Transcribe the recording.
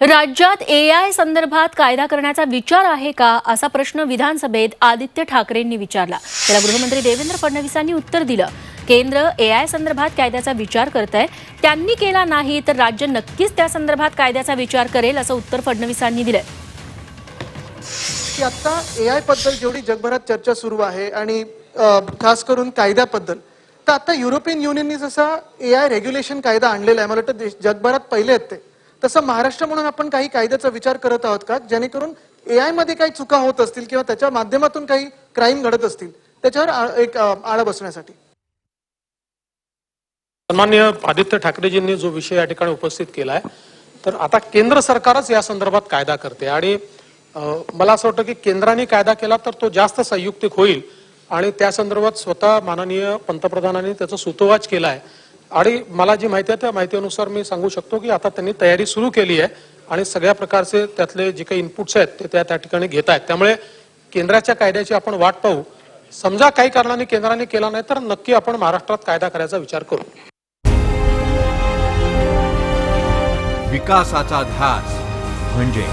राज्यात ए आय संदर्भात कायदा करण्याचा विचार आहे का असा प्रश्न विधानसभेत आदित्य ठाकरेंनी विचारला. त्याला गृहमंत्री देवेंद्र फडणवीसांनी उत्तर दिलं. केंद्र ए आय संदर्भात कायद्याचा विचार करत आहे त्यांनी केला नाही तर राज्य नक्कीच त्या संदर्भात कायद्याचा विचार करेल असं उत्तर फडणवीसांनी दिलंय. की आता ए आयबद्दल जेवढी जगभरात चर्चा सुरू आहे आणि खास करून कायद्याबद्दल तर आता युरोपियन युनियनने जसा ए आय रेग्युलेशन कायदा आणलेला आहे मला वाटतं देश- जगभरात पहिले आहेत ते. तसं महाराष्ट्र म्हणून आपण काही कायद्याचा विचार करत आहोत का? जेणेकरून ए आयमध्ये काही चुका होत असतील किंवा त्याच्या माध्यमातून काही क्राईम घडत असतील त्याच्यावर एक आळा बसण्यासाठी. सन्मान्य आदित्य ठाकरेजींनी जो विषय या ठिकाणी उपस्थित केला आहे तर आता केंद्र सरकारच या संदर्भात कायदा करते. आणि मला असं वाटतं की केंद्राने कायदा केला तर तो जास्त संयुक्तिक होईल. आणि त्या संदर्भात स्वतः माननीय पंतप्रधानांनी त्याचा सुतोवाच केला आहे आणि मला जी माहिती आहे त्या माहितीनुसार मी सांगू शकतो की आता त्यांनी तयारी सुरू केली आहे आणि सगळ्या प्रकारचे त्यातले जे काही इनपुट्स आहेत ते त्या त्या ठिकाणी घेत आहेत. त्यामुळे केंद्राच्या कायद्याची आपण वाट पाहू. समजा काही कारणाने केंद्राने केला नाही तर नक्की आपण महाराष्ट्रात कायदा करायचा विचार करू. विकासाचा ध्यास म्हणजे